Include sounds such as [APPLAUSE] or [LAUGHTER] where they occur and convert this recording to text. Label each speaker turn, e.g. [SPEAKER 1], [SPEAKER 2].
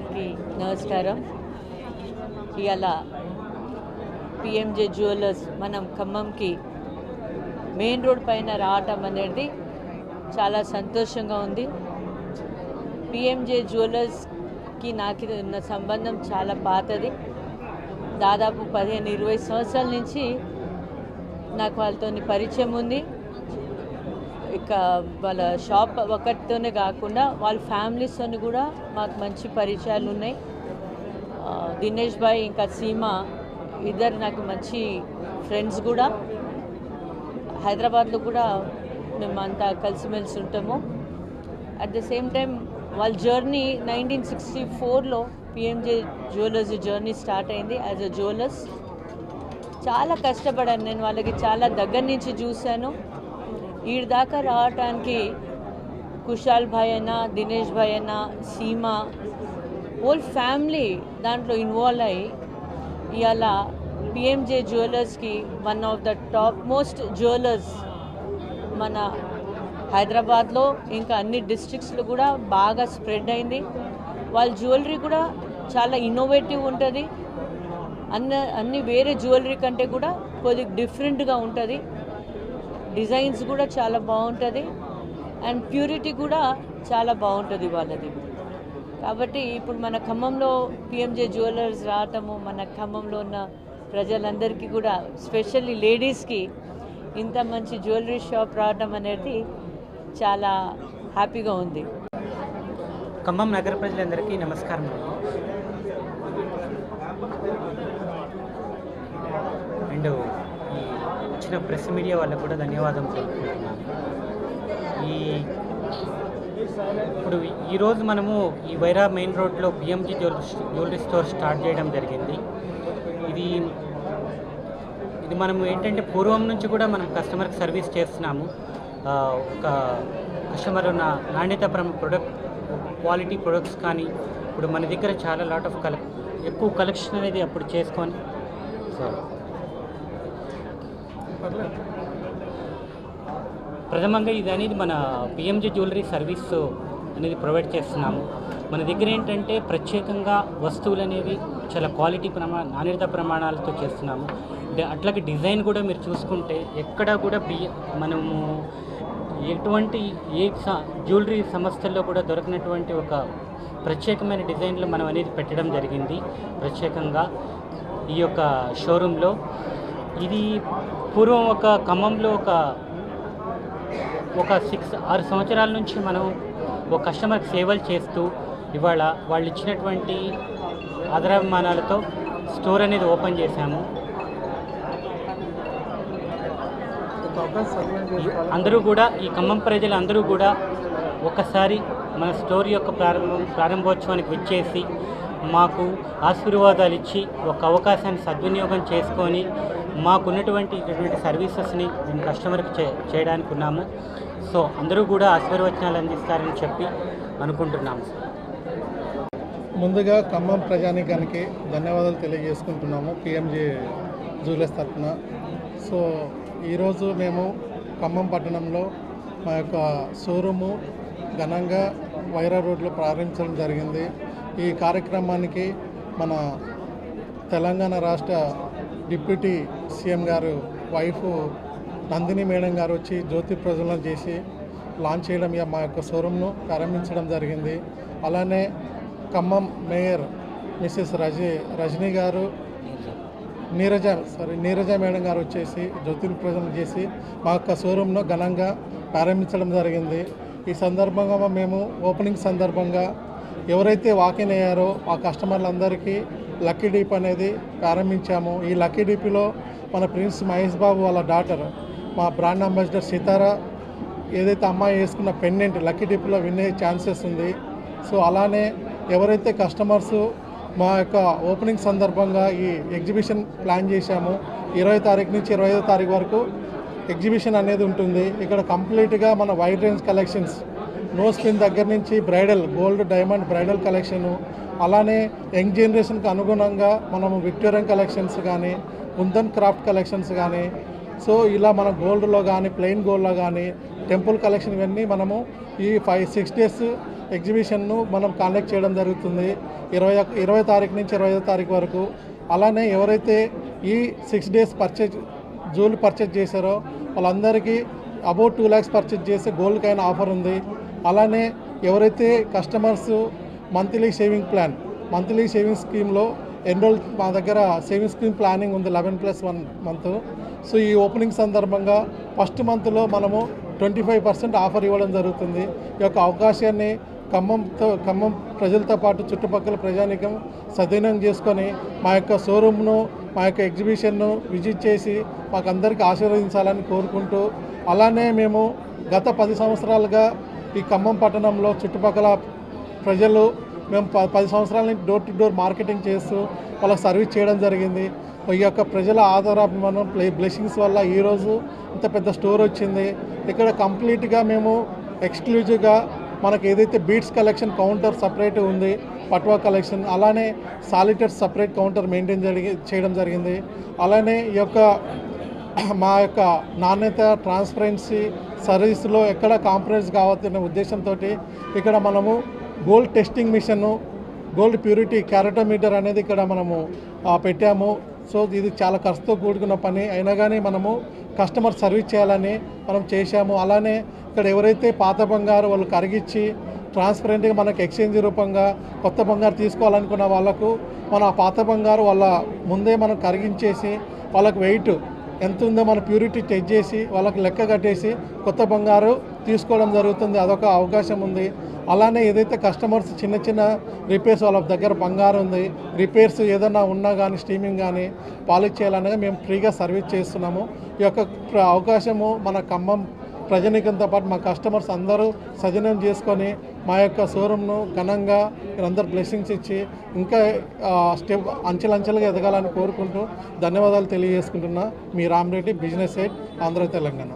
[SPEAKER 1] అందరికీ నమస్కారం. ఇవాళ పిఎంజే జ్యువెలర్స్ మనం ఖమ్మంకి మెయిన్ రోడ్ పైన రావటం అనేది చాలా సంతోషంగా ఉంది. పిఎంజే జ్యువెలర్స్కి నాకు ఉన్న సంబంధం చాలా పాతది. దాదాపు పదిహేను ఇరవై సంవత్సరాల నుంచి నాకు వాళ్ళతో పరిచయం ఉంది. ఇక వాళ్ళ షాప్ ఒకటితోనే కాకుండా వాళ్ళ ఫ్యామిలీస్తో కూడా మాకు మంచి పరిచయాలు ఉన్నాయి. దినేష్ భాయ్ ఇంకా సీమ ఇద్దరు నాకు మంచి ఫ్రెండ్స్ కూడా. హైదరాబాద్లో కూడా మేమంతా కలిసిమెలిసి ఉంటాము. అట్ ద సేమ్ టైం వాళ్ళ జర్నీ నైన్టీన్ సిక్స్టీ ఫోర్లో పిఎంజే జ్యువెలర్స్ జర్నీ స్టార్ట్ అయింది యాజ్ అ జ్యువెలర్స్. చాలా కష్టపడాను నేను వాళ్ళకి చాలా దగ్గర నుంచి చూశాను. వీడి దాకా రావటానికి కుషాల్ భాయ్ అయినా దినేష్ భాయ్ అయినా సీమ హోల్ ఫ్యామిలీ దాంట్లో ఇన్వాల్వ్ అయ్యి ఇవాళ PMJ జ్యువెలర్స్కి one of the top most jewellers మన హైదరాబాద్లో ఇంకా అన్ని డిస్ట్రిక్ట్స్లో కూడా బాగా స్ప్రెడ్ అయింది. వాళ్ళ జ్యువెలరీ కూడా చాలా ఇన్నోవేటివ్ ఉంటుంది. అన్న అన్ని వేరే జ్యువెలరీ కంటే కూడా కొద్దిగా డిఫరెంట్గా ఉంటుంది. డిజైన్స్ కూడా చాలా బాగుంటుంది. అండ్ ప్యూరిటీ కూడా చాలా బాగుంటుంది వాళ్ళది. కాబట్టి ఇప్పుడు మన ఖమ్మంలో పిఎంజే జ్యువెలర్స్ రావటము మన ఖమ్మంలో ఉన్న ప్రజలందరికీ కూడా స్పెషల్లీ లేడీస్కి ఇంత మంచి జ్యువెలరీ షాప్ రావటం అనేది చాలా హ్యాపీగా ఉంది.
[SPEAKER 2] ఖమ్మం నగర ప్రజలందరికీ నమస్కారం. అండ్ వచ్చిన ప్రెస్ మీడియా వాళ్ళకు కూడా ధన్యవాదం తెలుపుకుంటున్నాను ఈ ఇప్పుడు ఈరోజు మనము ఈ వైరా మెయిన్ రోడ్లో BMG jewellery jewellery store start చేయడం జరిగింది. ఇది ఇది మనము ఏంటంటే పూర్వం నుంచి కూడా మనం కస్టమర్కి సర్వీస్ చేస్తున్నాము. ఒక కస్టమర్ ఉన్న నాణ్యత ప్రొడక్ట్ క్వాలిటీ ప్రొడక్ట్స్ కానీ ఇప్పుడు మన దగ్గర చాలా లాట్ ఆఫ్ కలెక్ ఎక్కువ కలెక్షన్ అనేది అప్పుడు చేసుకొని సో ప్రథమంగా ఇది అనేది మన పిఎంజీ జ్యువెలరీ సర్వీస్ అనేది ప్రొవైడ్ చేస్తున్నాము. మన దగ్గర ఏంటంటే ప్రత్యేకంగా వస్తువులు అనేవి చాలా క్వాలిటీ ప్రమా నాణ్యత ప్రమాణాలతో చేస్తున్నాము. అట్లాగే డిజైన్ కూడా మీరు చూసుకుంటే ఎక్కడ కూడా బియ్య మనము ఎటువంటి ఏ స- జ్యువెలరీ సంస్థల్లో కూడా దొరకనటువంటి ఒక ప్రత్యేకమైన డిజైన్లు మనం అనేది పెట్టడం జరిగింది. ప్రత్యేకంగా ఈ యొక్క షోరూంలో ఇది పూర్వం ఒక ఖమ్మంలో ఒక ఒక సిక్స్ ఆరు సంవత్సరాల నుంచి మనం ఒక కస్టమర్కి సేవలు చేస్తూ ఇవాళ వాళ్ళు ఇచ్చినటువంటి ఆదరాభిమానాలతో స్టోర్ అనేది ఓపెన్ చేశాము. అందరూ కూడా ఈ ఖమ్మం ప్రజలు అందరూ కూడా ఒకసారి మన స్టోర్ యొక్క ప్రారంభం ప్రారంభోత్సవానికి విచ్చేసి మాకు ఆశీర్వాదాలు ఇచ్చి ఒక అవకాశాన్ని సద్వినియోగం చేసుకొని మాకున్నటువంటి ఇటువంటి సర్వీసెస్ని మేము కస్టమర్కి చే చేయడానికి ఉన్నాము. సో అందరూ కూడా ఆశీర్వచనాలు అందిస్తారని చెప్పి అనుకుంటున్నాము.
[SPEAKER 3] ముందుగా ఖమ్మం ప్రజానికానికి ధన్యవాదాలు తెలియజేసుకుంటున్నాము పిఎంజే జూలెస్ తరఫున. సో ఈరోజు మేము ఖమ్మం పట్టణంలో మా యొక్క షోరూము ఘనంగా వైరా రోడ్లో ప్రారంభించడం జరిగింది. ఈ కార్యక్రమానికి మన తెలంగాణ రాష్ట్ర deputy CM garu wife Nandini madam garu వచ్చి జ్యోతి ప్రజ్వలన చేసి లాంచ్ చేయడం మా యొక్క షోరూమ్ను ప్రారంభించడం జరిగింది. అలానే ఖమ్మం మేయర్ మిస్సెస్ రజీ రజనీ గారు నీరజ సారీ నీరజ మేడం గారు వచ్చేసి జ్యోతి ప్రజలు చేసి మా యొక్క షోరూమ్ను ఘనంగా ప్రారంభించడం జరిగింది. ఈ సందర్భంగా మేము ఓపెనింగ్ సందర్భంగా ఎవరైతే వాకిన్ అయ్యారో ఆ కస్టమర్లందరికీ లక్కీ డీప్ అనేది ప్రారంభించాము. ఈ లక్కీ డీప్లో మన ప్రిన్స్ మహేష్ బాబు వాళ్ళ డాటర్ మా బ్రాండ్ అంబాసిడర్ సీతారా ఏదైతే అమ్మాయి వేసుకున్న పెండెంట్ లక్కీ డీప్లో విన్ అయ్యే ఛాన్సెస్ ఉంది. సో అలానే ఎవరైతే కస్టమర్స్ మా యొక్క ఓపెనింగ్ సందర్భంగా ఈ ఎగ్జిబిషన్ ప్లాన్ చేశాము ఇరవై తారీఖు నుంచి ఇరవై ఐదో తారీఖు వరకు ఎగ్జిబిషన్ అనేది ఉంటుంది. ఇక్కడ కంప్లీట్గా మన వైడ్ రేంజ్ కలెక్షన్స్ నో స్కిన్ దగ్గర నుంచి bridal gold diamond bridal collection. అలానే యంగ్ జనరేషన్కి అనుగుణంగా మనము విక్టోరియన్ కలెక్షన్స్ కానీ కుందన్ క్రాఫ్ట్ కలెక్షన్స్ కానీ సో ఇలా మన గోల్డ్లో కానీ ప్లెయిన్ గోల్డ్లో కానీ టెంపుల్ కలెక్షన్ ఇవన్నీ మనము ఈ ఫైవ్ సిక్స్ డేస్ ఎగ్జిబిషన్ను మనం కండక్ట్ చేయడం జరుగుతుంది. ఇరవై ఇరవై తారీఖు నుంచి ఇరవై ఐదో తారీఖు వరకు. అలానే ఎవరైతే ఈ six days purchase jewel purchase చేశారో వాళ్ళందరికీ అబౌట్ టూ ల్యాక్స్ పర్చేజ్ చేస్తే గోల్డ్కైనా ఆఫర్ ఉంది. అలానే ఎవరైతే customers monthly saving plan monthly saving స్కీమ్లో ఎన్రోల్ మా దగ్గర సేవింగ్ స్కీమ్ ప్లానింగ్ ఉంది eleven plus one month so ఈ ఓపెనింగ్ సందర్భంగా ఫస్ట్ మంత్లో మనము ట్వంటీ ఫైవ్ పర్సెంట్ ఆఫర్ ఇవ్వడం జరుగుతుంది. ఈ యొక్క అవకాశాన్ని ఖమ్మంతో ఖమ్మం ప్రజలతో పాటు చుట్టుపక్కల ప్రజానికం సద్వినియోగం చేసుకొని మా యొక్క షోరూమ్ను మా యొక్క ఎగ్జిబిషన్ను విజిట్ చేసి మాకందరికీ ఆశీర్వదించాలని కోరుకుంటూ అలానే మేము గత పది సంవత్సరాలుగా ఈ ఖమ్మం పట్టణంలో చుట్టుపక్కల ప్రజలు మేము ప పది సంవత్సరాల నుంచి డోర్ టు డోర్ మార్కెటింగ్ చేస్తూ వాళ్ళకి సర్వీస్ చేయడం జరిగింది. ఈ యొక్క ప్రజల ఆధారాభిమానం ప్లే బ్లెస్సింగ్స్ వల్ల ఈరోజు ఇంత పెద్ద స్టోర్ వచ్చింది. ఇక్కడ కంప్లీట్గా మేము ఎక్స్క్లూజివ్గా మనకి ఏదైతే బీట్స్ కలెక్షన్ కౌంటర్ సపరేట్ ఉంది పట్వా కలెక్షన్ అలానే సాలిటర్స్ సపరేట్ కౌంటర్ మెయింటైన్ జరిగి చేయడం జరిగింది. అలానే ఈ యొక్క [CLEARS THROAT] మా యొక్క నాణ్యత ట్రాన్స్పరెన్సీ సర్వీస్లో ఎక్కడ కాంప్రమైజ్ కావద్దనే ఉద్దేశంతో ఇక్కడ మనము గోల్డ్ టెస్టింగ్ మిషన్ను గోల్డ్ ప్యూరిటీ క్యారటోమీటర్ అనేది ఇక్కడ మనము పెట్టాము. సో ఇది చాలా ఖర్చుతో కూడుకున్న పని. అయినా కానీ మనము కస్టమర్ సర్వీస్ చేయాలని మనం చేశాము. అలానే ఇక్కడ ఎవరైతే పాత బంగారు వాళ్ళు కరిగించి ట్రాన్స్పరెంట్గా మనకు ఎక్స్చేంజ్ రూపంగా కొత్త బంగారు తీసుకోవాలనుకున్న వాళ్ళకు మన పాత బంగారు వాళ్ళ ముందే మనం కరిగించేసి వాళ్ళకు వెయిట్ ఎంత ఉందో మన ప్యూరిటీ చెక్ చేసి వాళ్ళకి లెక్క కట్టేసి కొత్త బంగారు తీసుకోవడం జరుగుతుంది. అదొక అవకాశం ఉంది. అలానే ఏదైతే కస్టమర్స్ చిన్న చిన్న రిపేర్స్ వాళ్ళ దగ్గర బంగారు ఉంది రిపేర్స్ ఏదైనా ఉన్నా కానీ స్టీమింగ్ కానీ పాలిష్ చేయాలనేది మేము ఫ్రీగా సర్వీస్ చేస్తున్నాము. ఈ యొక్క అవకాశము మన ఖమ్మం ప్రజనికంతో పాటు మా కస్టమర్స్ అందరూ సజనం చేసుకొని మా యొక్క షోరూమ్ను ఘనంగా మీరందరూ బ్లెస్సింగ్స్ ఇచ్చి ఇంకా స్టెప్ అంచెలంచెలుగా ఎదగాలని కోరుకుంటూ ధన్యవాదాలు తెలియజేసుకుంటున్నా మీ రామరెడ్డి బిజినెస్ హెడ్ ఆంధ్ర తెలంగాణ.